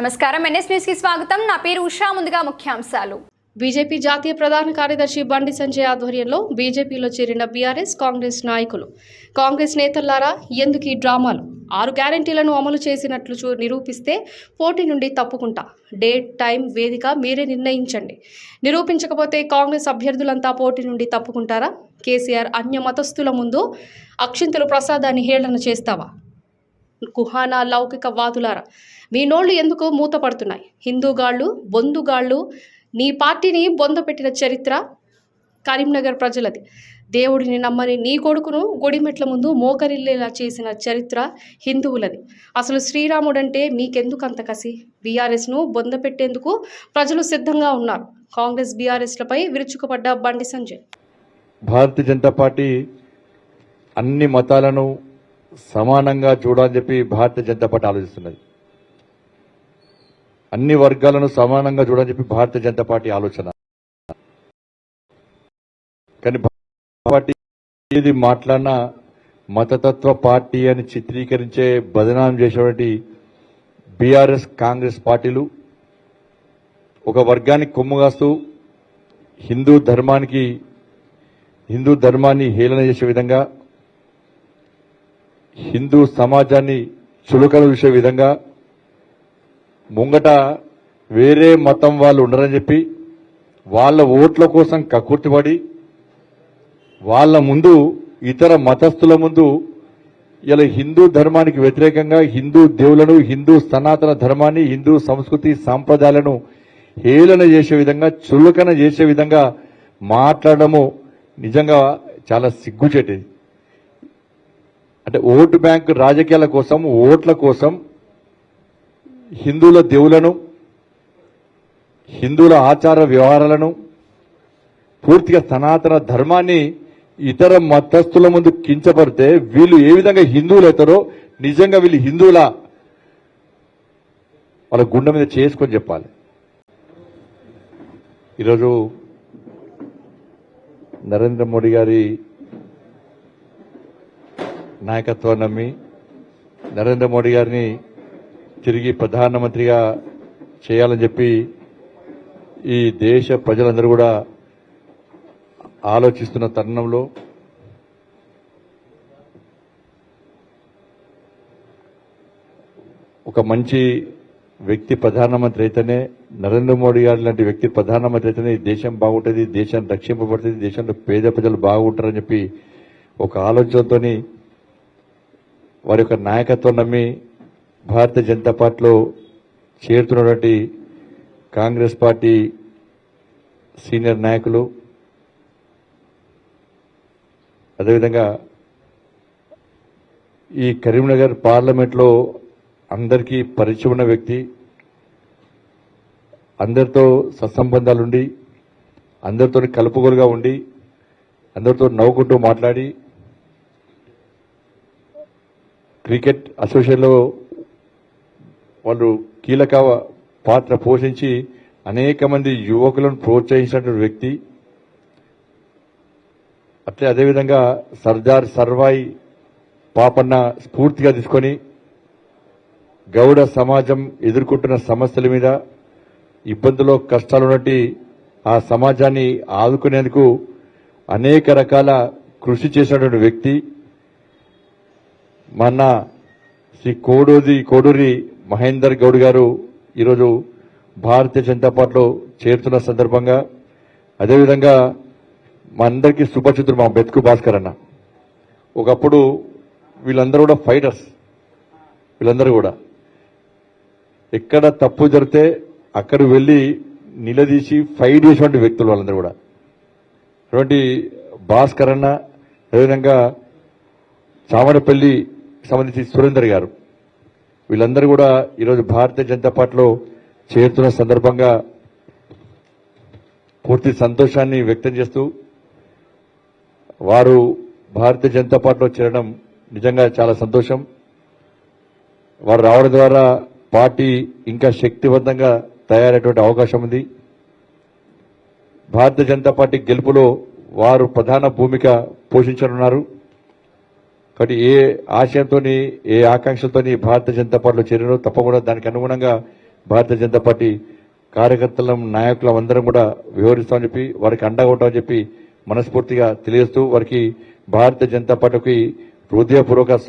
నమస్కారం. ఎన్ఎస్ న్యూస్కి స్వాగతం. నా పేరు ఉషా. ముందుగా ముఖ్యాంశాలు. బీజేపీ జాతీయ ప్రధాన కార్యదర్శి బండి సంజయ్ ఆధ్వర్యంలో బీజేపీలో చేరిన బీఆర్ఎస్ కాంగ్రెస్ నాయకులు. కాంగ్రెస్ నేతల్లారా ఎందుకు ఈ డ్రామాలు? ఆరు గ్యారంటీలను అమలు చేసినట్లు చూ నిరూపిస్తే పోటీ నుండి తప్పుకుంటా. డేట్ టైం వేదిక మీరే నిర్ణయించండి. నిరూపించకపోతే కాంగ్రెస్ అభ్యర్థులంతా పోటీ నుండి తప్పుకుంటారా? కేసీఆర్ అన్య మతస్థుల ముందు అక్షింతలు ప్రసాదాన్ని హేళన చేస్తావా? కుహానా లౌకిక వాదులారా మీ నోళ్ళు ఎందుకు మూతపడుతున్నాయి? హిందూగాళ్ళు బొందుగాళ్ళు నీ పార్టీని బొందపెట్టిన చరిత్ర కరీంనగర్ ప్రజలది. దేవుడిని నమ్మని నీ కొడుకును గుడిమెట్ల ముందు మోకరిల్లేలా చేసిన చరిత్ర హిందువులది. అసలు శ్రీరాముడంటే మీకెందుకు అంత కసి? బీఆర్ఎస్ను బొందపెట్టేందుకు ప్రజలు సిద్ధంగా ఉన్నారు. కాంగ్రెస్ బీఆర్ఎస్లపై విరుచుకుపడ్డ బండి సంజయ్. భారతీయ జనతా పార్టీ అన్ని మతాలను సమానంగా చూడాలని చెప్పి భారతీయ జనతా పార్టీ ఆలోచిస్తున్నది. అన్ని వర్గాలను సమానంగా చూడాలని చెప్పి భారతీయ జనతా పార్టీ ఆలోచన. కానీ పార్టీ ఏది మాట్లాడినా మతతత్వ పార్టీ అని చిత్రీకరించే బదనాం చేసేటువంటి బీఆర్ఎస్ కాంగ్రెస్ పార్టీలు ఒక వర్గానికి కొమ్ముగాస్తూ హిందూ ధర్మానికి హిందూ ధర్మాన్ని హేళన చేసే విధంగా హిందూ సమాజాన్ని చులకలు చూసే విధంగా ముంగట వేరే మతం వాళ్ళు ఉండరని చెప్పి వాళ్ళ ఓట్ల కోసం కక్కుర్తిపడి వాళ్ళ ముందు ఇతర మతస్థుల ముందు ఇలా హిందూ ధర్మానికి వ్యతిరేకంగా హిందూ దేవులను హిందూ సనాతన ధర్మాన్ని హిందూ సంస్కృతి సాంప్రదాయాలను హేళన చేసే విధంగా చులకన చేసే విధంగా మాట్లాడము నిజంగా చాలా సిగ్గుచేటది. అంటే ఓటు బ్యాంకు రాజకీయాల కోసం ఓట్ల కోసం హిందువుల దేవులను హిందువుల ఆచార వ్యవహారాలను పూర్తిగా సనాతన ధర్మాన్ని ఇతర మతస్థుల ముందు కించపడితే వీళ్ళు ఏ విధంగా హిందువులు అవుతారో నిజంగా వీళ్ళు హిందువుల వాళ్ళ గుండె మీద చేసుకొని చెప్పాలి. ఈరోజు నరేంద్ర మోడీ గారి నాయకత్వాన్ని నమ్మి నరేంద్ర మోడీ గారిని తిరిగి ప్రధానమంత్రిగా చేయాలని చెప్పి ఈ దేశ ప్రజలందరూ కూడా ఆలోచిస్తున్న తరుణంలో ఒక మంచి వ్యక్తి ప్రధానమంత్రి అయితేనే నరేంద్ర మోడీ గారు లాంటి వ్యక్తి ప్రధానమంత్రి అయితేనే దేశం బాగుంటుంది దేశం రక్షింపబడుతుంది దేశంలో పేద ప్రజలు బాగుంటారని చెప్పి ఒక ఆలోచనతోని వారి యొక్క నాయకత్వం నమ్మి భారతీయ జనతా పార్టీలో చేరుతున్నటువంటి కాంగ్రెస్ పార్టీ సీనియర్ నాయకులు అదేవిధంగా ఈ కరీంనగర్ పార్లమెంట్లో అందరికీ పరిచయం ఉన్న వ్యక్తి అందరితో సత్సంబంధాలుండి అందరితో కలుపుగోలుగా ఉండి అందరితో నవ్వుకుంటూ మాట్లాడి క్రికెట్ అసోసియేషన్లో వాళ్ళు కీలక పాత్ర పోషించి అనేక మంది యువకులను ప్రోత్సహించినటువంటి వ్యక్తి. అట్లే అదేవిధంగా సర్దార్ సర్వాయి పాపన్న స్ఫూర్తిగా తీసుకొని గౌడ సమాజం ఎదుర్కొంటున్న సమస్యల మీద ఇబ్బందులో కష్టాలు ఉన్నట్టు ఆ సమాజాన్ని ఆదుకునేందుకు అనేక రకాల కృషి చేసినటువంటి వ్యక్తి. మన శ్రీ కోడూరి కోడూరి మహేందర్ గౌడ్ గారు ఈరోజు భారతీయ జనతా పార్టీలో చేరుతున్న సందర్భంగా అదేవిధంగా మా అందరికీ సుపరిచితుడు మా బెతుకు భాస్కర్ అన్న. ఒకప్పుడు వీళ్ళందరూ కూడా ఫైటర్స్. వీళ్ళందరూ కూడా. ఎక్కడ తప్పు జరిగితే అక్కడ వెళ్ళి నిలదీసి ఫైట్ చేసేటువంటి వ్యక్తులు వాళ్ళందరూ కూడా. అటువంటి భాస్కర్ అన్న అదేవిధంగా చామడపల్లి సంబంధించి సురేందర్ గారు. వీళ్ళందరూ కూడా ఈరోజు భారతీయ జనతా పార్టీలో చేరుతున్న సందర్భంగా పూర్తి సంతోషాన్ని వ్యక్తం చేస్తూ వారు భారతీయ జనతా పార్టీలో చేరడం నిజంగా చాలా సంతోషం. వారు రావడం ద్వారా పార్టీ ఇంకా శక్తివంతంగా తయారయ్యేటువంటి అవకాశం ఉంది. భారతీయ జనతా పార్టీ గెలుపులో వారు ప్రధాన భూమిక పోషించనున్నారు. కాబట్టి ఏ ఆశయంతో ఏ ఆకాంక్షలతో భారతీయ జనతా పార్టీలో చేరినో తప్పకుండా దానికి అనుగుణంగా భారతీయ జనతా పార్టీ కార్యకర్తలం నాయకులం అందరం కూడా వివరిస్తామని చెప్పి వారికి అండగా ఉంటామని చెప్పి మనస్ఫూర్తిగా తెలియజేస్తూ వారికి భారతీయ జనతా పార్టీకి హృదయపూర్వక